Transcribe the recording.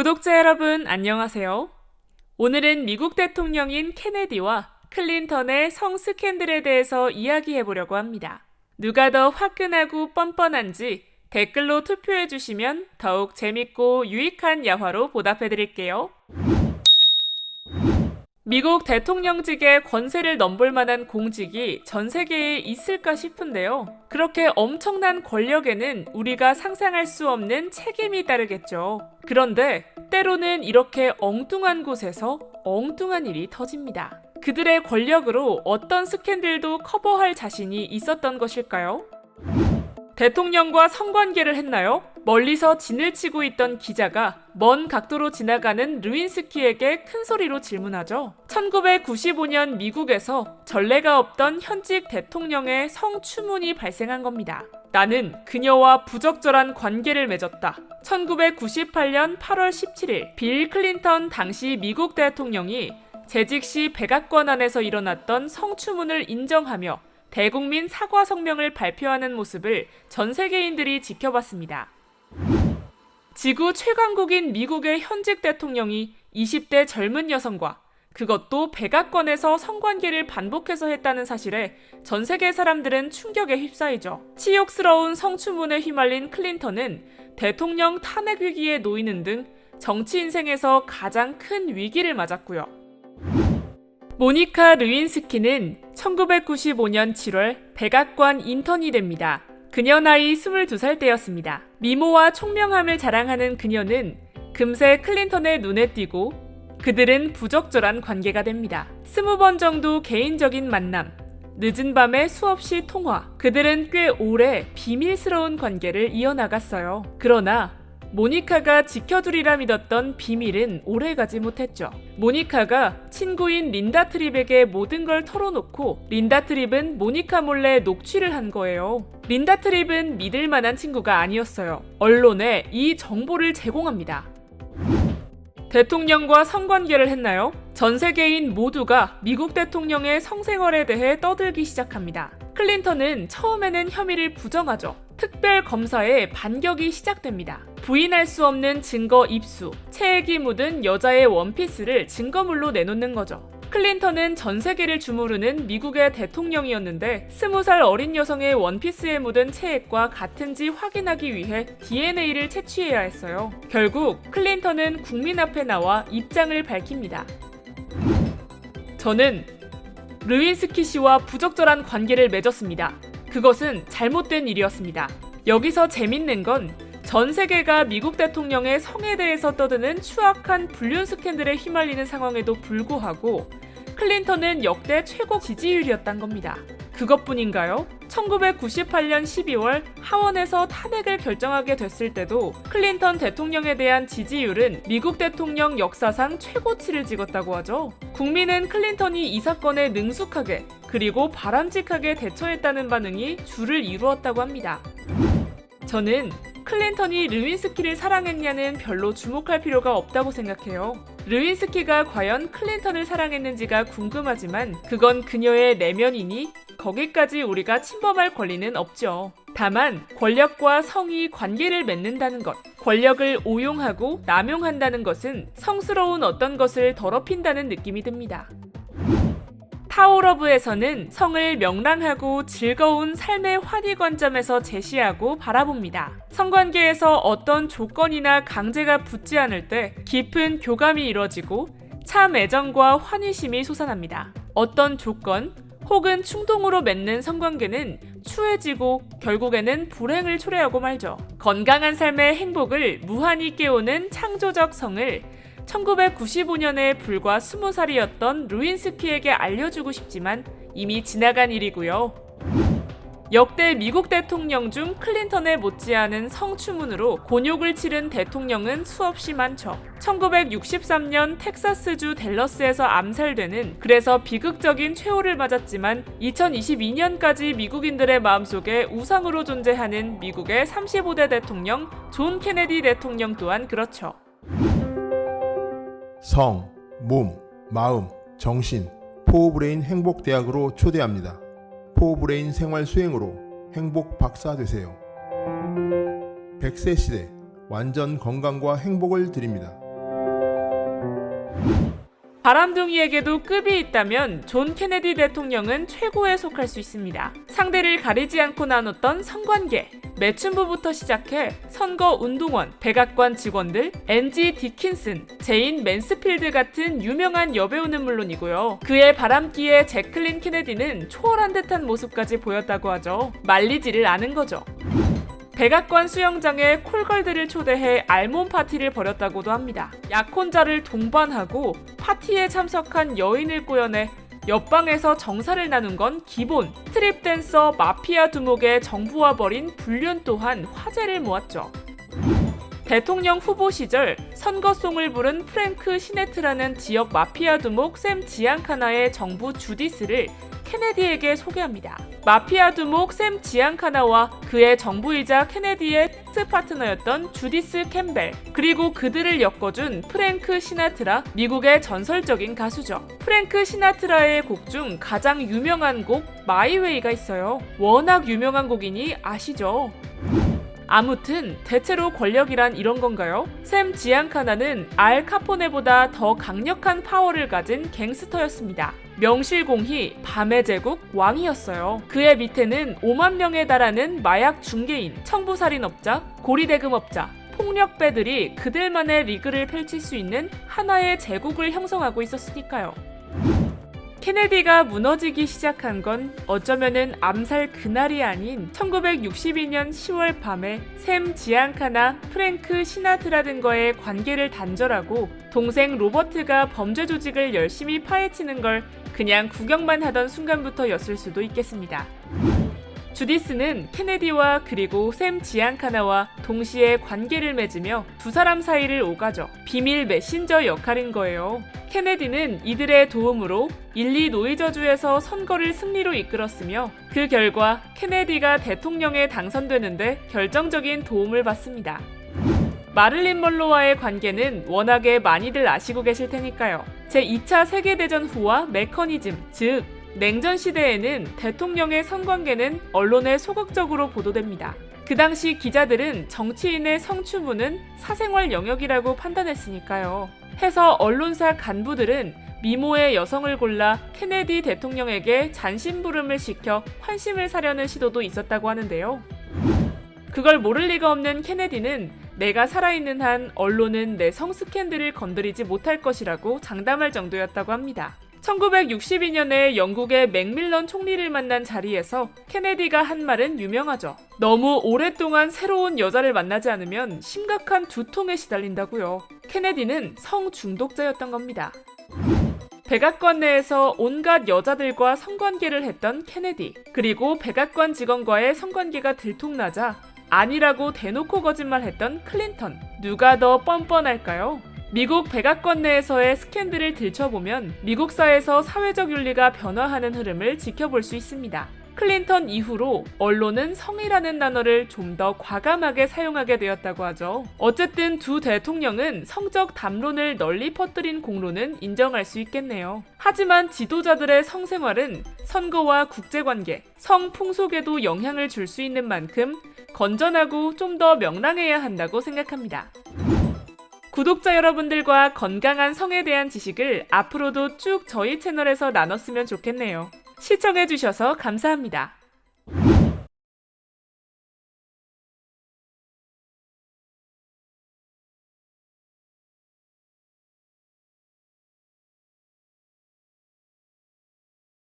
구독자 여러분, 안녕하세요. 오늘은 미국 대통령인 케네디와 클린턴의 성 스캔들에 대해서 이야기해 보려고 합니다. 누가 더 화끈하고 뻔뻔한지 댓글로 투표해 주시면 더욱 재밌고 유익한 야화로 보답해 드릴게요. 미국 대통령직의 권세를 넘볼 만한 공직이 전 세계에 있을까 싶은데요. 그렇게 엄청난 권력에는 우리가 상상할 수 없는 책임이 따르겠죠. 그런데 때로는 이렇게 엉뚱한 곳에서 엉뚱한 일이 터집니다. 그들의 권력으로 어떤 스캔들도 커버할 자신이 있었던 것일까요? 대통령과 성관계를 했나요? 멀리서 진을 치고 있던 기자가 먼 각도로 지나가는 르윈스키에게 큰 소리로 질문하죠. 1995년 미국에서 전례가 없던 현직 대통령의 성추문이 발생한 겁니다. 나는 그녀와 부적절한 관계를 맺었다. 1998년 8월 17일 빌 클린턴 당시 미국 대통령이 재직 시 백악관 안에서 일어났던 성추문을 인정하며 대국민 사과 성명을 발표하는 모습을 전 세계인들이 지켜봤습니다. 지구 최강국인 미국의 현직 대통령이 20대 젊은 여성과 그것도 백악관에서 성관계를 반복해서 했다는 사실에 전 세계 사람들은 충격에 휩싸이죠. 치욕스러운 성추문에 휘말린 클린턴은 대통령 탄핵 위기에 놓이는 등 정치 인생에서 가장 큰 위기를 맞았고요. 모니카 르윈스키는 1995년 7월 백악관 인턴이 됩니다. 그녀 나이 22살 때였습니다. 미모와 총명함을 자랑하는 그녀는 금세 클린턴의 눈에 띄고 그들은 부적절한 관계가 됩니다. 스무 번 정도 개인적인 만남, 늦은 밤에 수없이 통화, 그들은 꽤 오래 비밀스러운 관계를 이어나갔어요. 그러나 모니카가 지켜두리라 믿었던 비밀은 오래가지 못했죠. 모니카가 친구인 린다 트립에게 모든 걸 털어놓고 린다 트립은 모니카 몰래 녹취를 한 거예요. 린다 트립은 믿을 만한 친구가 아니었어요. 언론에 이 정보를 제공합니다. 대통령과 성관계를 했나요? 전 세계인 모두가 미국 대통령의 성생활에 대해 떠들기 시작합니다. 클린턴은 처음에는 혐의를 부정하죠. 특별 검사에 반격이 시작됩니다. 부인할 수 없는 증거 입수, 체액이 묻은 여자의 원피스를 증거물로 내놓는 거죠. 클린턴은 전 세계를 주무르는 미국의 대통령이었는데 스무 살 어린 여성의 원피스에 묻은 체액과 같은지 확인하기 위해 DNA를 채취해야 했어요. 결국 클린턴은 국민 앞에 나와 입장을 밝힙니다. 저는 르윈스키 씨와 부적절한 관계를 맺었습니다. 그것은 잘못된 일이었습니다. 여기서 재밌는 건 전 세계가 미국 대통령의 성에 대해서 떠드는 추악한 불륜 스캔들에 휘말리는 상황에도 불구하고 클린턴은 역대 최고 지지율이었단 겁니다. 그것뿐인가요? 1998년 12월 하원에서 탄핵을 결정하게 됐을 때도 클린턴 대통령에 대한 지지율은 미국 대통령 역사상 최고치를 찍었다고 하죠. 국민은 클린턴이 이 사건에 능숙하게 그리고 바람직하게 대처했다는 반응이 줄을 이루었다고 합니다. 저는 클린턴이 르윈스키를 사랑했냐는 별로 주목할 필요가 없다고 생각해요. 르윈스키가 과연 클린턴을 사랑했는지가 궁금하지만 그건 그녀의 내면이니 거기까지 우리가 침범할 권리는 없죠. 다만 권력과 성이 관계를 맺는다는 것, 권력을 오용하고 남용한다는 것은 성스러운 어떤 것을 더럽힌다는 느낌이 듭니다. 타오러브에서는 성을 명랑하고 즐거운 삶의 환희 관점에서 제시하고 바라봅니다. 성관계에서 어떤 조건이나 강제가 붙지 않을 때 깊은 교감이 이뤄지고 참 애정과 환희심이 솟아납니다. 어떤 조건 혹은 충동으로 맺는 성관계는 추해지고 결국에는 불행을 초래하고 말죠. 건강한 삶의 행복을 무한히 깨우는 창조적 성을 1995년에 불과 20살이었던 루인스키에게 알려주고 싶지만 이미 지나간 일이고요. 역대 미국 대통령 중 클린턴에 못지않은 성추문으로 곤욕을 치른 대통령은 수없이 많죠. 1963년 텍사스주 댈러스에서 암살되는 그래서 비극적인 최후를 맞았지만 2022년까지 미국인들의 마음속에 우상으로 존재하는 미국의 35대 대통령 존 케네디 대통령 또한 그렇죠. 성, 몸, 마음, 정신, 포브레인 행복대학으로 초대합니다. 포브레인 생활 수행으로 행복 박사 되세요. 100세 시대 완전 건강과 행복을 드립니다. 바람둥이에게도 급이 있다면 존 케네디 대통령은 최고에 속할 수 있습니다. 상대를 가리지 않고 나눴던 성관계, 매춘부부터 시작해 선거 운동원, 백악관 직원들, 엔지 디킨슨, 제인 맨스필드 같은 유명한 여배우는 물론이고요. 그의 바람기에 제클린 케네디는 초월한 듯한 모습까지 보였다고 하죠. 말리지를 않은 거죠. 백악관 수영장에 콜걸들을 초대해 알몬 파티를 벌였다고도 합니다. 약혼자를 동반하고 파티에 참석한 여인을 꼬여내 옆방에서 정사를 나눈 건 기본. 스트립 댄서 마피아 두목의 정부와 벌인 불륜 또한 화제를 모았죠. 대통령 후보 시절 선거송을 부른 프랭크 시네트라는 지역 마피아 두목 샘 지앙카나의 정부 주디스를 케네디에게 소개합니다. 마피아 두목 샘 지앙카나와 그의 정부이자 케네디의 섹스 파트너였던 주디스 캠벨 그리고 그들을 엮어준 프랭크 시나트라 미국의 전설적인 가수죠. 프랭크 시나트라의 곡 중 가장 유명한 곡 마이웨이가 있어요. 워낙 유명한 곡이니 아시죠? 아무튼 대체로 권력이란 이런 건가요? 샘 지앙카나는 알 카포네보다 더 강력한 파워를 가진 갱스터였습니다. 명실공히 밤의 제국 왕이었어요. 그의 밑에는 5만 명에 달하는 마약 중개인, 청부살인업자, 고리대금업자, 폭력배들이 그들만의 리그를 펼칠 수 있는 하나의 제국을 형성하고 있었으니까요. 케네디가 무너지기 시작한 건 어쩌면은 암살 그날이 아닌 1962년 10월 밤에 샘 지앙카나 프랭크 시나트라 등과의 관계를 단절하고 동생 로버트가 범죄 조직을 열심히 파헤치는 걸 그냥 구경만 하던 순간부터였을 수도 있겠습니다. 주디스는 케네디와 그리고 샘 지앙카나와 동시에 관계를 맺으며 두 사람 사이를 오가죠. 비밀 메신저 역할인 거예요. 케네디는 이들의 도움으로 일리노이저주에서 선거를 승리로 이끌었으며 그 결과 케네디가 대통령에 당선되는데 결정적인 도움을 받습니다. 마를린 먼로와의 관계는 워낙에 많이들 아시고 계실 테니까요. 제2차 세계대전 후와 메커니즘, 즉 냉전 시대에는 대통령의 성관계는 언론에 소극적으로 보도됩니다. 그 당시 기자들은 정치인의 성추문은 사생활 영역이라고 판단했으니까요. 해서 언론사 간부들은 미모의 여성을 골라 케네디 대통령에게 잔심부름을 시켜 환심을 사려는 시도도 있었다고 하는데요. 그걸 모를 리가 없는 케네디는 내가 살아있는 한 언론은 내 성 스캔들을 건드리지 못할 것이라고 장담할 정도였다고 합니다. 1962년에 영국의 맥밀런 총리를 만난 자리에서 케네디가 한 말은 유명하죠. 너무 오랫동안 새로운 여자를 만나지 않으면 심각한 두통에 시달린다고요. 케네디는 성 중독자였던 겁니다. 백악관 내에서 온갖 여자들과 성관계를 했던 케네디, 그리고 백악관 직원과의 성관계가 들통나자 아니라고 대놓고 거짓말했던 클린턴. 누가 더 뻔뻔할까요? 미국 백악관 내에서의 스캔들을 들춰보면 미국사에서 사회적 윤리가 변화하는 흐름을 지켜볼 수 있습니다. 클린턴 이후로 언론은 성이라는 단어를 좀 더 과감하게 사용하게 되었다고 하죠. 어쨌든 두 대통령은 성적 담론을 널리 퍼뜨린 공로는 인정할 수 있겠네요. 하지만 지도자들의 성생활은 선거와 국제관계, 성 풍속에도 영향을 줄 수 있는 만큼 건전하고 좀 더 명랑해야 한다고 생각합니다. 구독자 여러분들과 건강한 성에 대한 지식을 앞으로도 쭉 저희 채널에서 나눴으면 좋겠네요. 시청해주셔서 감사합니다.